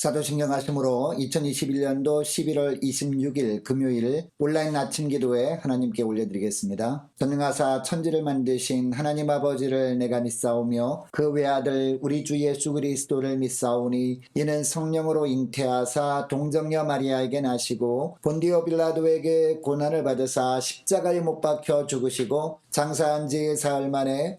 사도신경 하심으로 2021년도 11월 26일 금요일 온라인 아침 기도에 하나님께 올려드리겠습니다. 전능하사 천지를 만드신 하나님 아버지를 내가 믿사오며 그 외아들 우리 주 예수 그리스도를 믿사오니 이는 성령으로 잉태하사 동정녀 마리아에게 나시고 본디오 빌라도에게 고난을 받으사 십자가에 못 박혀 죽으시고 장사한 지 사흘 만에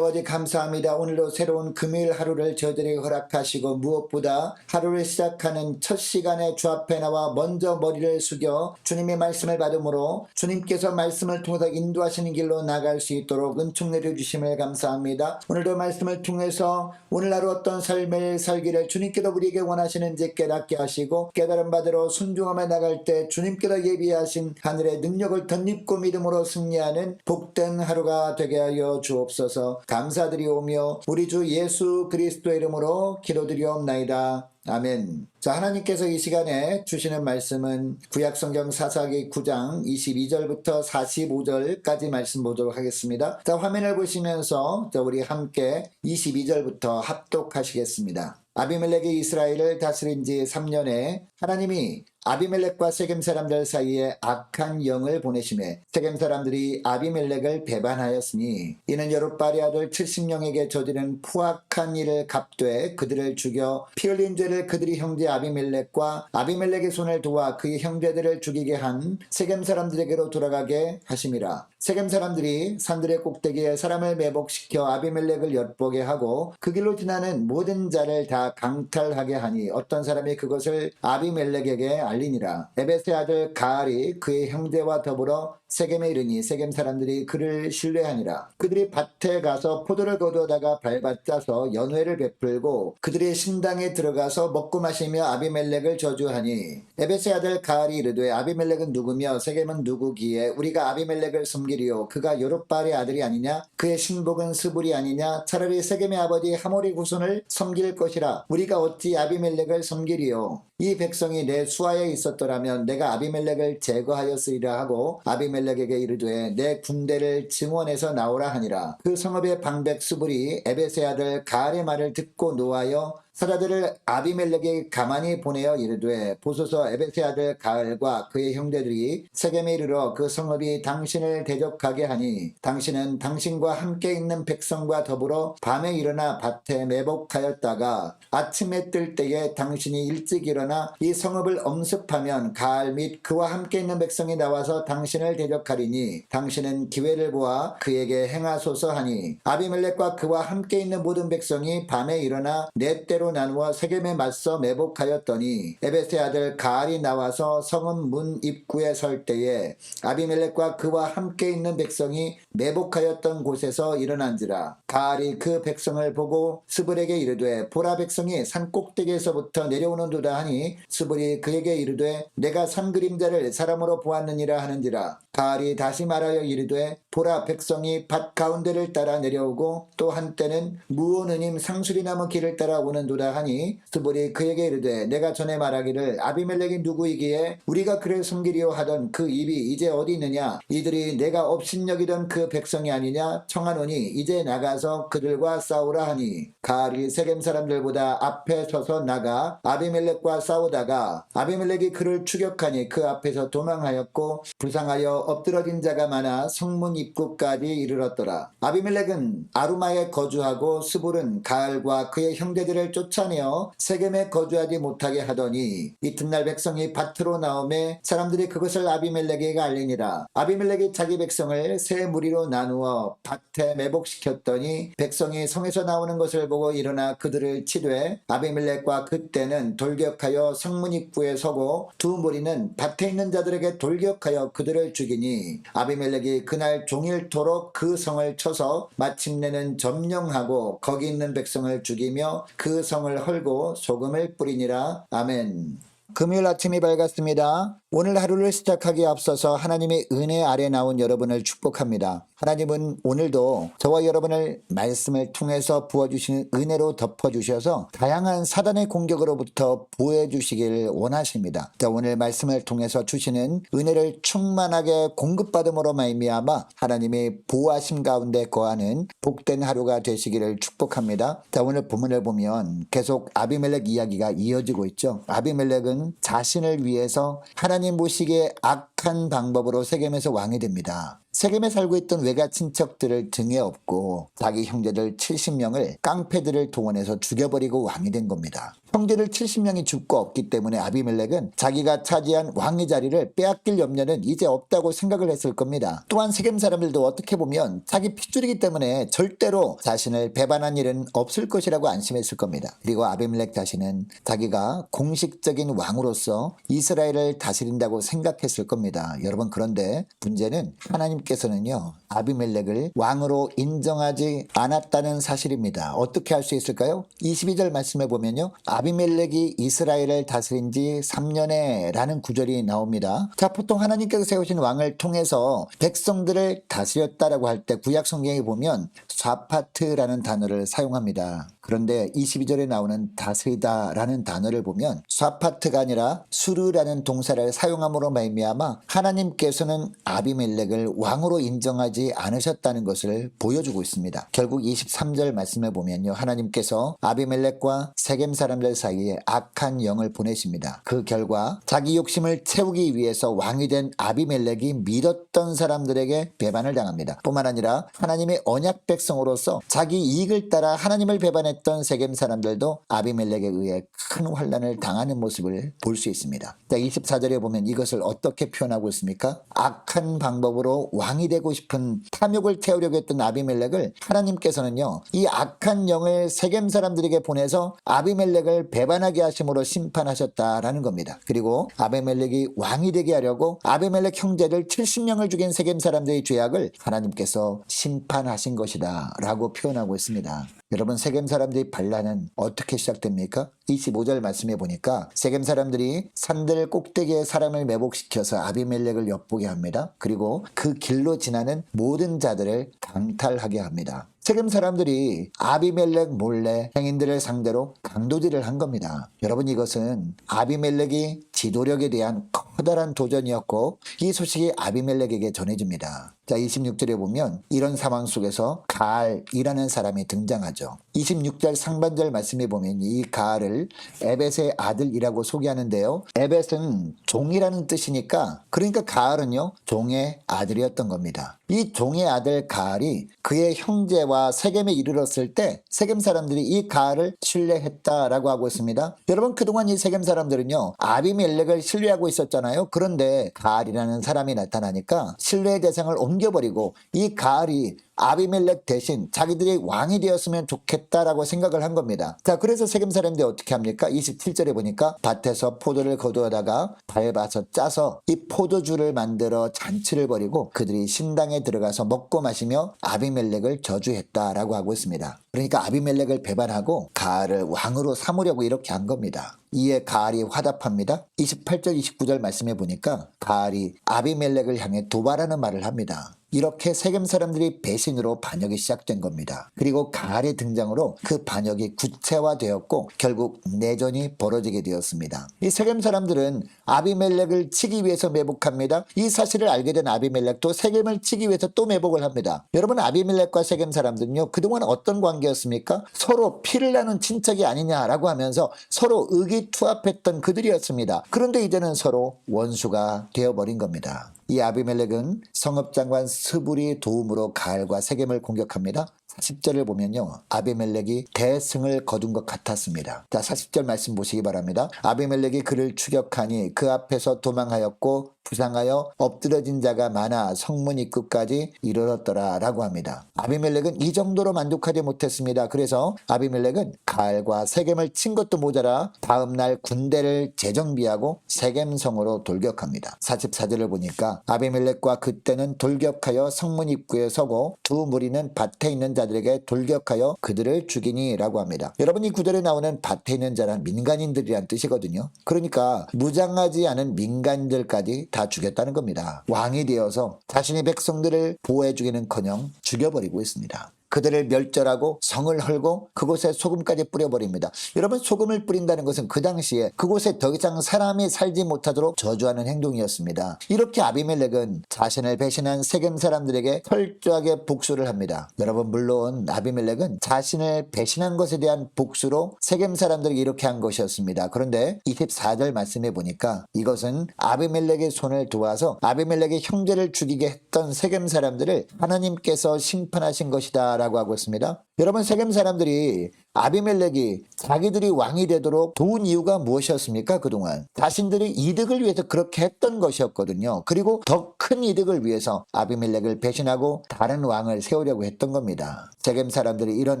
감사합니다. 오늘도 새로운 금요일 하루를 저희들에게 허락하시고 무엇보다 하루를 시작하는 첫 시간에 주 앞에 나와 먼저 머리를 숙여 주님의 말씀을 받음으로 주님께서 말씀을 통해서 인도하시는 길로 나갈 수 있도록 은총 내려주심을 감사합니다. 오늘도 말씀을 통해서 오늘 하루 어떤 삶을 살기를 주님께서 우리에게 원하시는지 깨닫게 하시고 깨달은 바대로 순종하며 나갈 때 주님께서 예비하신 하늘의 능력을 덧입고 믿음으로 승리하는 복된 하루가 되게 하여 주옵소서 감사 드리오며 우리 주 예수 그리스도 이름으로 기도드리옵나이다. 아멘. 자, 하나님께서 이 시간에 주시는 말씀은 구약성경 사사기 9장 22절부터 45절까지 말씀 보도록 하겠습니다. 자, 화면을 보시면서 자, 우리 함께 22절부터 합독하시겠습니다. 아비멜렉이 이스라엘을 다스린 지 3년에 하나님이 아비멜렉과 세겜 사람들 사이에 악한 영을 보내심에 세겜 사람들이 아비멜렉을 배반하였으니 이는 여룻바리 아들 70명에게 저지른 포악한 일을 갚되 그들을 죽여 피 흘린 죄를 그들이 형제 아비멜렉과 아비멜렉의 손을 도와 그의 형제들을 죽이게 한 세겜 사람들에게로 돌아가게 하심이라. 세겜 사람들이 산들의 꼭대기에 사람을 매복시켜 아비멜렉을 엿보게 하고 그 길로 지나는 모든 자를 다 강탈하게 하니 어떤 사람이 그것을 아비멜렉에게 알 리니라. 에베스의 아들 가알이 그의 형제와 더불어 세겜에 이르니 세겜 사람들이 그를 신뢰하니라. 그들이 밭에 가서 포도를 거두다가 밟아짜서 연회를 베풀고 그들의 신당에 들어가서 먹고 마시며 아비멜렉을 저주하니. 에베스의 아들 가알이 이르되 아비멜렉은 누구며 세겜은 누구기에 우리가 아비멜렉을 섬기리요. 그가 요롯발의 아들이 아니냐? 그의 신복은 스불이 아니냐? 차라리 세겜의 아버지 하모리 후손을 섬길 것이라. 우리가 어찌 아비멜렉을 섬기리요? 이 백성이 내 수하에 있었더라면 내가 아비멜렉을 제거하였으리라 하고 아비멜렉 아비멜렉에게 이르되 내 군대를 증원해서 나오라 하니라. 그 성읍의 방백 수불이 에베세 아들 가알의 말을 듣고 노하여 사자들을 아비멜렉에 가만히 보내어 이르되 보소서 에베세 아들 가을과 그의 형제들이 세겜에 이르러 그 성읍이 당신을 대적하게 하니 당신은 당신과 함께 있는 백성과 더불어 밤에 일어나 밭에 매복하였다가 아침에 뜰 때에 당신이 일찍 일어나 이 성읍을 엄습하면 가을 및 그와 함께 있는 백성이 나와서 당신을 대적하리니 당신은 기회를 보아 그에게 행하소서 하니 아비멜렉과 그와 함께 있는 모든 백성이 밤에 일어나 네 때로 나누어 세겜에 맞서 매복하였더니 에베세 아들 가알이 나와서 성읍 문 입구에 설 때에 아비멜렉과 그와 함께 있는 백성이 매복하였던 곳에서 일어난지라 가알이 그 백성을 보고 스불에게 이르되 보라 백성이 산 꼭대기에서부터 내려오는도다 하니 스불이 그에게 이르되 내가 산 그림자를 사람으로 보았느니라 하는지라 가알이 다시 말하여 이르되 보라 백성이 밭 가운데를 따라 내려오고 또 한때는 무오느님 상수리나무 길을 따라 오는도다 하니 스불이 그에게 이르되 내가 전에 말하기를 아비멜렉이 누구이기에 우리가 그를 섬기리오 하던 그 입이 이제 어디 있느냐? 이들이 내가 업신여기던 그 백성이 아니냐? 청하노니 이제 나가서 그들과 싸우라 하니. 가알이 세겜 사람들보다 앞에 서서 나가 아비멜렉과 싸우다가 아비멜렉이 그를 추격하니 그 앞에서 도망하였고 부상하여 엎드러진 자가 많아 성문 입 구까지 이르렀더라. 아비멜렉은 아루마에 거주하고 스불은 가알과 그의 형제들을 쫓아내어 세겜에 거주하지 못하게 하더니 이튿날 백성이 밭으로 나오매 사람들이 그것을 아비멜렉에게 알리니라. 아비멜렉이 자기 백성을 세 무리로 나누어 밭에 매복시켰더니 백성이 성에서 나오는 것을 보고 일어나 그들을 치되 아비멜렉과 그때는 돌격하여 성문 입구에 서고 두 무리는 밭에 있는 자들에게 돌격하여 그들을 죽이니 아비멜렉이 그날 종일토록 그 성을 쳐서 마침내는 점령하고 거기 있는 백성을 죽이며 그 성을 헐고 소금을 뿌리니라 아멘. 금요일 아침이 밝았습니다. 오늘 하루를 시작하기에 앞서서 하나님의 은혜 아래 나온 여러분을 축복합니다. 하나님은 오늘도 저와 여러분을 말씀을 통해서 부어주시는 은혜로 덮어주셔서 다양한 사단의 공격으로부터 보호해주시기를 원하십니다. 자, 오늘 말씀을 통해서 주시는 은혜를 충만하게 공급받음으로 말미암아 하나님의 보호하심 가운데 거하는 복된 하루가 되시기를 축복합니다. 자, 오늘 본문을 보면 계속 아비멜렉 이야기가 이어지고 있죠. 아비멜렉은 자신을 위해서 하나님 보시기에 악한 방법으로 세겜에서 왕이 됩니다. 세겜에 살고 있던 외가 친척들을 등에 업고 자기 형제들 70명을 깡패들을 동원해서 죽여버리고 왕이 된 겁니다. 형제들 70명이 죽고 없기 때문에 아비멜렉은 자기가 차지한 왕의 자리를 빼앗길 염려는 이제 없다고 생각을 했을 겁니다. 또한 세겜 사람들도 어떻게 보면 자기 핏줄이기 때문에 절대로 자신을 배반한 일은 없을 것이라고 안심했을 겁니다. 그리고 아비멜렉 자신은 자기가 공식적인 왕으로서 이스라엘을 다스린다고 생각했을 겁니다. 여러분 그런데 문제는 하나님께서는요 아비멜렉을 왕으로 인정하지 않았다는 사실입니다. 어떻게 할 수 있을까요? 22절 말씀해 보면요 아비멜렉이 이스라엘을 다스린 지 3년에 라는 구절이 나옵니다. 자 보통 하나님께서 세우신 왕을 통해서 백성들을 다스렸다라고 할 때 구약 성경에 보면 좌파트라는 단어를 사용합니다. 그런데 22절에 나오는 다스리다라는 단어를 보면 좌파트가 아니라 수르라는 동사를 사용함으로 말미암아 하나님께서는 아비멜렉을 왕으로 인정하지 않으셨다는 것을 보여주고 있습니다. 결국 23절 말씀에 보면요. 하나님께서 아비멜렉과 세겜 사람들 사이에 악한 영을 보내십니다. 그 결과 자기 욕심을 채우기 위해서 왕이 된 아비멜렉이 믿었던 사람들에게 배반을 당합니다. 뿐만 아니라 하나님의 언약 백성으로서 자기 이익을 따라 하나님을 배반했 던 세겜 사람들도 아비멜렉에 의해 큰 환란을 당하는 모습을 볼 수 있습니다. 자, 24절에 보면 이것을 어떻게 표현하고 있습니까? 악한 방법으로 왕이 되고 싶은 탐욕을 태우려고 했던 아비멜렉을 하나님께서는요. 이 악한 영을 세겜 사람들에게 보내서 아비멜렉을 배반하게 하심으로 심판하셨다라는 겁니다. 그리고 아비멜렉이 왕이 되게 하려고 아비멜렉 형제를 70명을 죽인 세겜 사람들의 죄악을 하나님께서 심판하신 것이다 라고 표현하고 있습니다. 여러분 세겜 사람들의 반란은 어떻게 시작됩니까? 25절 말씀해 보니까 세겜 사람들이 산들 꼭대기에 사람을 매복시켜서 아비멜렉을 엿보게 합니다. 그리고 그 길로 지나는 모든 자들을 강탈하게 합니다. 세겜 사람들이 아비멜렉 몰래 행인들을 상대로 강도질을 한 겁니다. 여러분 이것은 아비멜렉이 지도력에 대한 커다란 도전이었고 이 소식이 아비멜렉에게 전해집니다. 자 26절에 보면 이런 상황 속에서 가알이라는 사람이 등장하죠. 26절 상반절 말씀에 보면 이 가알을 에벳의 아들이라고 소개하는데요. 에벳은 종이라는 뜻이니까 그러니까 가알은요 종의 아들이었던 겁니다. 이 종의 아들 가알이 그의 형제와 세겜에 이르렀을 때 세겜 사람들이 이 가알을 신뢰했다라고 하고 있습니다. 여러분 그동안 이 세겜 사람들은요 아비멜렉을 신뢰하고 있었잖아요. 그런데 가알이라는 사람이 나타나니까 신뢰의 대상을 옮 겨버리고 이 가알이 아비멜렉 대신 자기들이 왕이 되었으면 좋겠다라고 생각을 한 겁니다. 자, 그래서 세겜 사람들이 어떻게 합니까? 27절에 보니까 밭에서 포도를 거두어다가 밟아서 짜서 이 포도주를 만들어 잔치를 벌이고 그들이 신당에 들어가서 먹고 마시며 아비멜렉을 저주했다라고 하고 있습니다. 그러니까 아비멜렉을 배반하고 가알을 왕으로 삼으려고 이렇게 한 겁니다. 이에 가알이 화답합니다. 28절 29절 말씀해 보니까 가알이 아비멜렉을 향해 도발하는 말을 합니다. 이렇게 세겜 사람들이 배신으로 반역이 시작된 겁니다. 그리고 가알의 등장으로 그 반역이 구체화되었고 결국 내전이 벌어지게 되었습니다. 이 세겜 사람들은 아비멜렉을 치기 위해서 매복합니다. 이 사실을 알게 된 아비멜렉도 세겜을 치기 위해서 또 매복을 합니다. 여러분 아비멜렉과 세겜 사람들은요 그동안 어떤 관계였습니까? 서로 피를 나는 친척이 아니냐라고 하면서 서로 의기투합했던 그들이었습니다. 그런데 이제는 서로 원수가 되어버린 겁니다. 이 아비멜렉은 성읍장관 스불이 도움으로 가알과 세겜을 공격합니다. 40절을 보면요. 아비멜렉이 대승을 거둔 것 같았습니다. 자, 40절 말씀 보시기 바랍니다. 아비멜렉이 그를 추격하니 그 앞에서 도망하였고 부상하여 엎드러진 자가 많아 성문 입구까지 이르렀더라 라고 합니다. 아비멜렉은 이 정도로 만족하지 못했습니다. 그래서 아비멜렉은 가알과 세겜을 친 것도 모자라 다음 날 군대를 재정비하고 세겜성으로 돌격합니다. 44절을 보니까 아비멜렉과 그때는 돌격하여 성문 입구에 서고 두 무리는 밭에 있는 자들에게 돌격하여 그들을 죽이니 라고 합니다. 여러분 이 구절에 나오는 밭에 있는 자란 민간인들이란 뜻이거든요. 그러니까 무장하지 않은 민간들까지 다 죽였다는 겁니다. 왕이 되어서 자신의 백성들을 보호해 주기는커녕 죽여버리고 있습니다. 그들을 멸절하고 성을 헐고 그곳에 소금까지 뿌려버립니다. 여러분 소금을 뿌린다는 것은 그 당시에 그곳에 더 이상 사람이 살지 못하도록 저주하는 행동이었습니다. 이렇게 아비멜렉은 자신을 배신한 세겜 사람들에게 철저하게 복수를 합니다. 여러분 물론 아비멜렉은 자신을 배신한 것에 대한 복수로 세겜 사람들에게 이렇게 한 것이었습니다. 그런데 24절 말씀해 보니까 이것은 아비멜렉의 손을 도와서 아비멜렉의 형제를 죽이게 했던 세겜 사람들을 하나님께서 심판하신 것이다 라고 하고 있습니다. 여러분 세겜 사람들이 아비멜렉이 자기들이 왕이 되도록 도운 이유가 무엇이었습니까? 그동안 자신들의 이득을 위해서 그렇게 했던 것이었거든요. 그리고 더 큰 이득을 위해서 아비멜렉을 배신하고 다른 왕을 세우려고 했던 겁니다. 세겜 사람들이 이런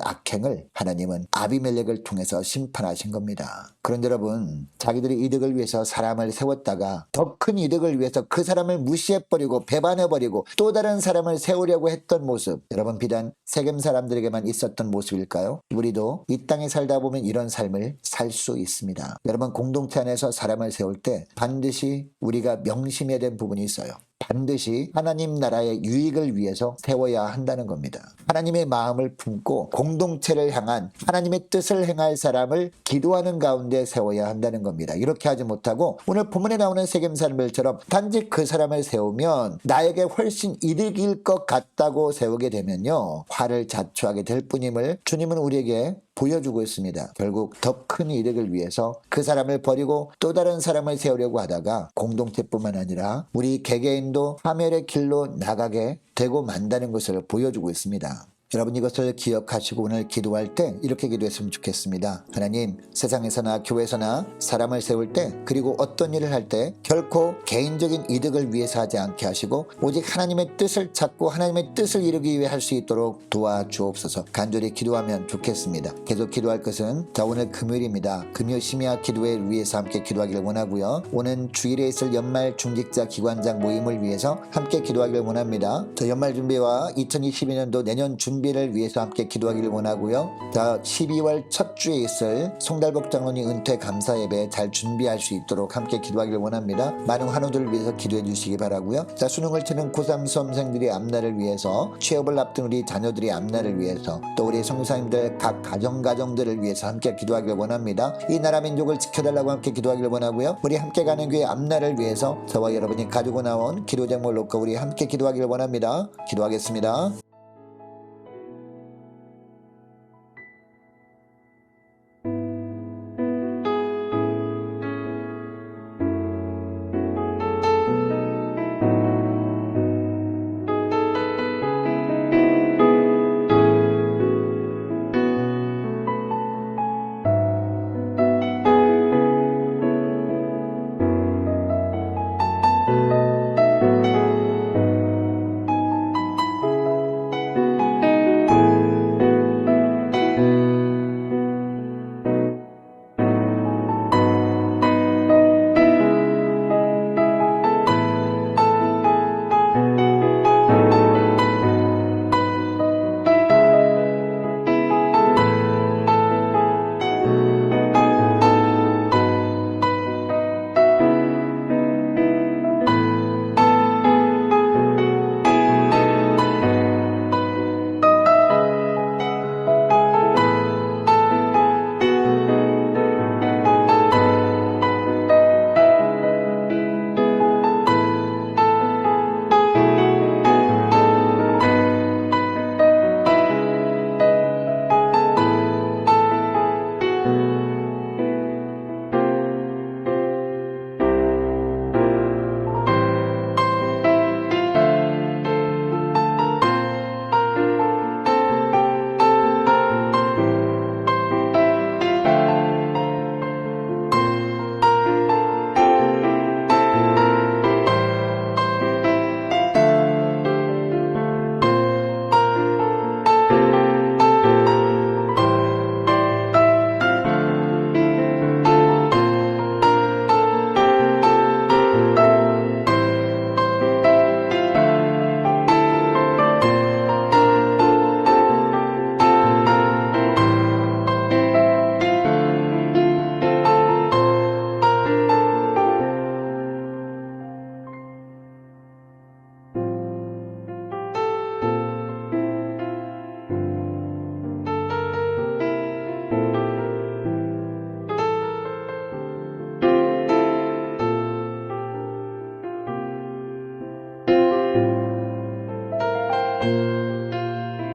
악행을 하나님은 아비멜렉을 통해서 심판하신 겁니다. 그런데 여러분 자기들의 이득을 위해서 사람을 세웠다가 더 큰 이득을 위해서 그 사람을 무시해버리고 배반해버리고 또 다른 사람을 세우려고 했던 모습 여러분 비단 세겜 사람들에게만 있었던 모습일까요? 우리도 이 땅에 살다 보면 이런 삶을 살 수 있습니다. 여러분 공동체 안에서 사람을 세울 때 반드시 우리가 명심해야 될 부분이 있어요. 반드시 하나님 나라의 유익을 위해서 세워야 한다는 겁니다. 하나님의 마음을 품고 공동체를 향한 하나님의 뜻을 행할 사람을 기도하는 가운데 세워야 한다는 겁니다. 이렇게 하지 못하고 오늘 본문에 나오는 세겜 사람들처럼 단지 그 사람을 세우면 나에게 훨씬 이득일 것 같다고 세우게 되면요. 화를 자초하게 될 뿐임을 주님은 우리에게 보여주고 있습니다. 결국 더 큰 이득을 위해서 그 사람을 버리고 또 다른 사람을 세우려고 하다가 공동체뿐만 아니라 우리 개개인도 파멸의 길로 나가게 되고 만다는 것을 보여주고 있습니다. 여러분 이것을 기억하시고 오늘 기도할 때 이렇게 기도했으면 좋겠습니다. 하나님 세상에서나 교회에서나 사람을 세울 때 그리고 어떤 일을 할 때 결코 개인적인 이득을 위해서 하지 않게 하시고 오직 하나님의 뜻을 찾고 하나님의 뜻을 이루기 위해 할 수 있도록 도와주옵소서 간절히 기도하면 좋겠습니다. 계속 기도할 것은 자 오늘 금요일입니다. 금요 심야 기도회 위해서 함께 기도하기를 원하고요. 오는 주일에 있을 연말 중직자 기관장 모임을 위해서 함께 기도하기를 원합니다. 저 연말 준비와 2022년도 내년 준비 준비를 위해서 함께 기도하기를 원하고요. 자, 12월 첫 주에 있을 송달복 장로님 은퇴 감사 예배 잘 준비할 수 있도록 함께 기도하기를 원합니다. 많은 환우들을 위해서 기도해 주시기 바라고요. 자, 수능을 치는 고3 수험생들의 앞날을 위해서 취업을 앞둔 우리 자녀들의 앞날을 위해서 또 우리 성사님들 각 가정 가정들을 위해서 함께 기도하기를 원합니다. 이 나라 민족을 지켜달라고 함께 기도하기를 원하고요. 우리 함께 가는 교회 앞날을 위해서 저와 여러분이 가지고 나온 기도 제목을 놓고 우리 함께 기도하기를 원합니다. 기도하겠습니다.